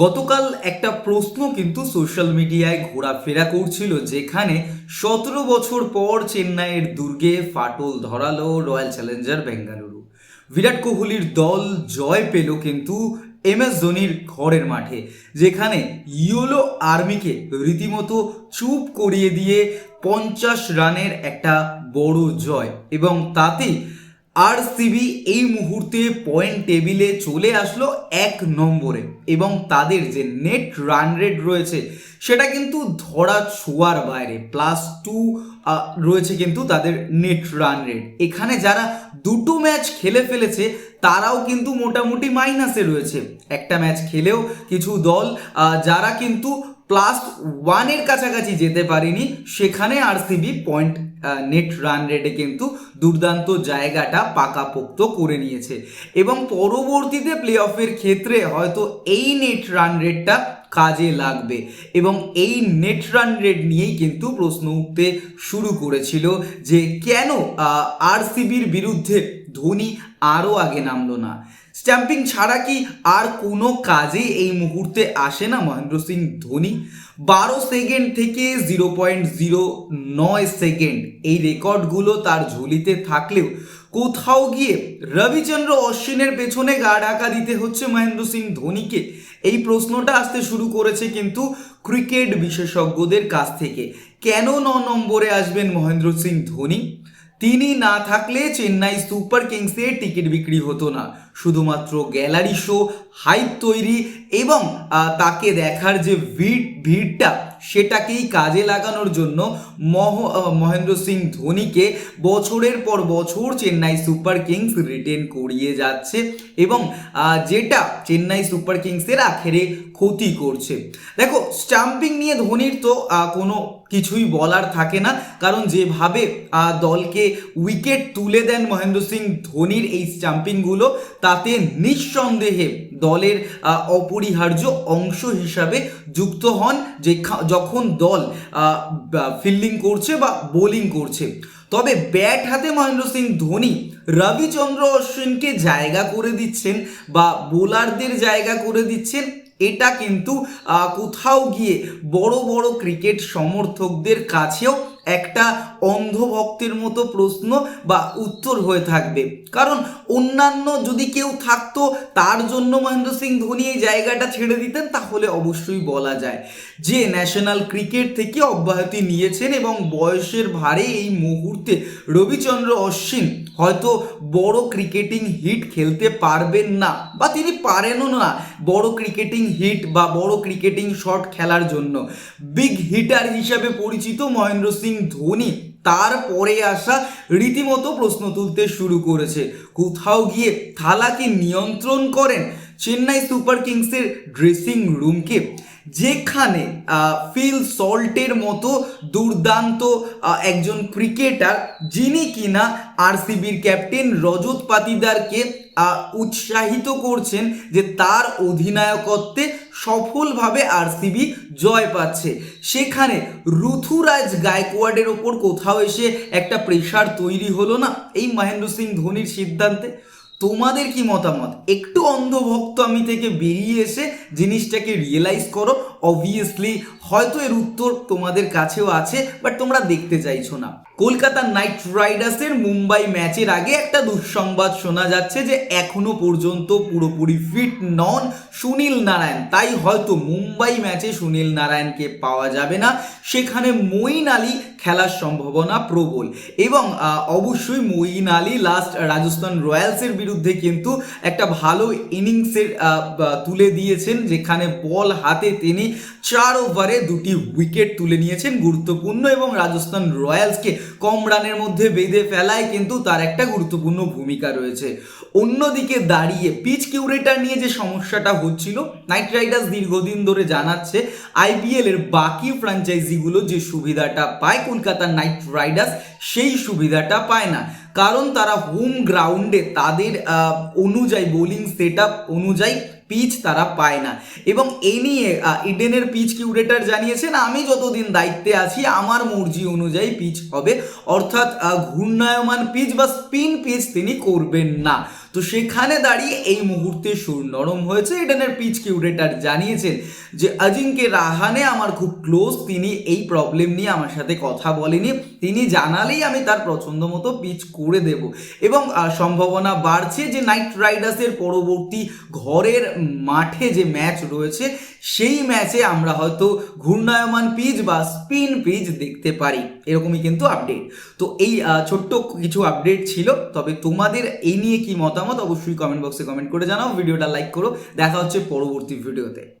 গতকাল একটা প্রশ্ন কিন্তু সোশ্যাল মিডিয়ায় ঘোরাফেরা করছিল, যেখানে সতেরো বছর পর চেন্নাইয়ের দুর্গে ফাটল ধরালো রয়্যাল চ্যালেঞ্জার বেঙ্গালুরু। বিরাট কোহলির দল জয় পেল কিন্তু এম এস ধোনির ঘরের মাঠে, যেখানে ইয়োলো আর্মিকে রীতিমতো চুপ করিয়ে দিয়ে পঞ্চাশ রানের একটা বড় জয় এবং তাতেই আর সিবি এই মুহূর্তে পয়েন্ট টেবিলে চলে আসলো এক নম্বরে এবং তাদের যে নেট রান রেট রয়েছে, সেটা কিন্তু ধরা ছোঁয়ার বাইরে। প্লাস টু রয়েছে কিন্তু তাদের নেট রান রেট এখানে যারা দুটো ম্যাচ খেলে ফেলেছে, তারাও কিন্তু মোটামুটি মাইনাসে রয়েছে। একটা ম্যাচ খেলেও কিছু দল যারা কিন্তু প্লাস ওয়ানের কাছাকাছি যেতে পারেনি, সেখানে আরসিবি পয়েন্ট নেট রান রেটে কিন্তু দুর্দান্ত জায়গাটা পাকাপোক্ত করে নিয়েছে। এবং পরবর্তীতে প্লে অফের ক্ষেত্রে হয়তো এই নেট রান রেটটা কাজে লাগবে। এবং এই নেট রান রেট নিয়েই কিন্তু প্রশ্ন উঠতে শুরু করেছিল যে কেন আরসিবির বিরুদ্ধে ধোনি আরও আগে নামলো না? স্ট্যাম্পিং ছাড়া কি আর কোনো কাজে এই মুহূর্তে আসে না মহেন্দ্র সিং ধোনি? বারো সেকেন্ড থেকে জিরো পয়েন্ট জিরো নয় সেকেন্ড। এই রেকর্ডগুলো তার ঝুলিতে থাকলেও কোথাও গিয়ে রবিচন্দ্র অশ্বিনের পেছনে গা ঢাকা দিতে হচ্ছে মহেন্দ্র সিং ধোনিকে। এই প্রশ্নটা আসতে শুরু করেছে কিন্তু ক্রিকেট বিশেষজ্ঞদের কাছ থেকে। কেন ন নম্বরে আসবেন মহেন্দ্র সিং ধোনি? তিনি না থাকলে চেন্নাই সুপার কিংসের টিকিট বিক্রি হতো না। শুধুমাত্র গ্যালারি শো, হাইপ তৈরি এবং তাকে দেখার যে ভিড়, ভিড়টা সেটাকেই কাজে লাগানোর জন্য মহ মহেন্দ্র সিং ধোনিকে বছরের পর বছর চেন্নাই সুপার কিংস রিটেন করিয়ে যাচ্ছে এবং যেটা চেন্নাই সুপার কিংসের আখেরে ক্ষতি করছে। দেখো, স্টাম্পিং নিয়ে ধোনির তো কোনো কিছুই বলার থাকে না। কারণ যেভাবে দলকে উইকেট তুলে দেন মহেন্দ্র সিং ধোনির এই স্টাম্পিংগুলো, তাতে নিঃসন্দেহে দলের অপরিহার্য অংশ হিসাবে যুক্ত হন যে যখন দল ফিল্ডিং করছে বা বোলিং করছে। তবে ব্যাট হাতে মহেন্দ্র সিং ধোনি, রবিচন্দ্র অশ্বিনকে জায়গা করে দিচ্ছেন বা বোলারদের জায়গা করে দিচ্ছেন, এটা কিন্তু কোথাও গিয়ে বড় বড় ক্রিকেট সমর্থকদের কাছেও একটা অন্ধভক্তের মতো প্রশ্ন বা উত্তর হয়ে থাকবে। কারণ অন্যান্য যদি কেউ থাকতো, তার জন্য মহেন্দ্র সিং ধোনি এই জায়গাটা ছেড়ে দিতেন, তাহলে অবশ্যই বলা যায় যে ন্যাশনাল ক্রিকেট থেকে অব্যাহতি নিয়েছেন এবং বয়সের ভারে এই মুহূর্তে রবিচন্দ্র অশ্বিন হয়তো বড় ক্রিকেটিং হিট খেলতে পারবেন না, বা তিনি পারেনও না বড় ক্রিকেটিং হিট বা বড় ক্রিকেটিং শট খেলার জন্য। বিগ হিটার হিসাবে পরিচিত মহেন্দ্র সিং ধোনি তারপরে আসা রীতিমতো প্রশ্ন তুলতে শুরু করেছে। কোথাও গিয়ে থালাকে নিয়ন্ত্রণ করেন চেন্নাই সুপার কিংসের ড্রেসিং রুমকে যেখানে ফিল সল্টের মতো দুর্দান্ত একজন ক্রিকেটার যিনি কিনা আরসিবির ক্যাপ্টেন রজত পাতিদারকে উৎসাহিত করছেন যে তার অধিনায়কত্বে সফলভাবে আরসিবি জয় পাচ্ছে। সেখানে ঋতুরাজ গায়কোয়াডের ওপর কোথাও এসে একটা প্রেশার তৈরি হলো না এই মহেন্দ্র সিং ধোনির সিদ্ধান্তে? তোমাদের কি মতামত? একটু অন্ধভক্ত আমি থেকে বেরিয়ে এসে জিনিসটাকে রিয়েলাইজ করো অবভিয়াসলি হয়তো এর উত্তর তোমাদের কাছেও আছে বাট তোমরা দেখতে চাইছো না। কলকাতা নাইট রাইডার্সের মুম্বাই ম্যাচের আগে একটা দুঃসংবাদ শোনা যাচ্ছে যে এখনও পর্যন্ত পুরোপুরি ফিট নন সুনীল নারায়ণ। তাই হয়তো মুম্বাই ম্যাচে সুনীল নারায়ণকে পাওয়া যাবে না। সেখানে মঈন আলী খেলার সম্ভাবনা প্রবল। এবং অবশ্যই মঈন আলী লাস্ট রাজস্থান রয়্যালসের বিরুদ্ধে কিন্তু একটা ভালো ইনিংসের তুলে দিয়েছেন, যেখানে বল হাতে তিনি চার ওভারে দুটি উইকেট তুলে নিয়েছেন গুরুত্বপূর্ণ এবং রাজস্থান রয়্যালসকে কম রানের মধ্যে বেঁধে ফেলায় কিন্তু তার একটা গুরুত্বপূর্ণ ভূমিকা রয়েছে। অন্যদিকে দাঁড়িয়ে পিচ কিউরেটার নিয়ে যে সমস্যাটা হচ্ছিল, নাইট রাইডার্স দীর্ঘদিন ধরে জানাচ্ছে আইপিএল এর বাকি ফ্র্যাঞ্চাইজিগুলো যে সুবিধাটা পায়, কলকাতার নাইট রাইডার্স সেই সুবিধাটা পায় না। কারণ তারা হোম গ্রাউন্ডে তাদের অনুযায়ী, বোলিং সেট অনুযায়ী পিচ তারা পায় না। এবং এ নিয়ে ইডেনের পিচ কিউরেটার জানিয়েছেন, আমি যতদিন দায়িত্বে আছি, আমার মর্জি অনুযায়ী পিচ হবে। অর্থাৎ ঘূর্ণায়মান পিচ বা স্পিন পিচ তিনি করবেন না। তো সেখানে দাঁড়িয়ে এই মুহূর্তে সুর নরম হয়েছে। ইডেনের পিচ কিউরেটার জানিয়েছেন যে অজিঙ্কে রাহানে আমার খুব ক্লোজ। তিনি এই প্রবলেম নিয়ে আমার সাথে কথা বলেনি। তিনি জানালেই আমি তার পছন্দ মতো পিচ করে দেব। এবং সম্ভাবনা বাড়ছে যে, নাইট রাইডার্সের পরবর্তী ঘরের মাঠে যে ম্যাচ রয়েছে সেই ম্যাচে আমরা হয়তো ঘূর্ণায়মান পিচ বা স্পিন পিচ দেখতে পারি। এরকমই কিন্তু আপডেট তো এই ছোট্ট কিছু আপডেট ছিল। তবে তোমাদের এই নিয়ে কি মতামত অবশ্যই কমেন্ট বক্সে কমেন্ট করে জানাও। ভিডিওটা লাইক করো। দেখা হচ্ছে পরবর্তী ভিডিওতে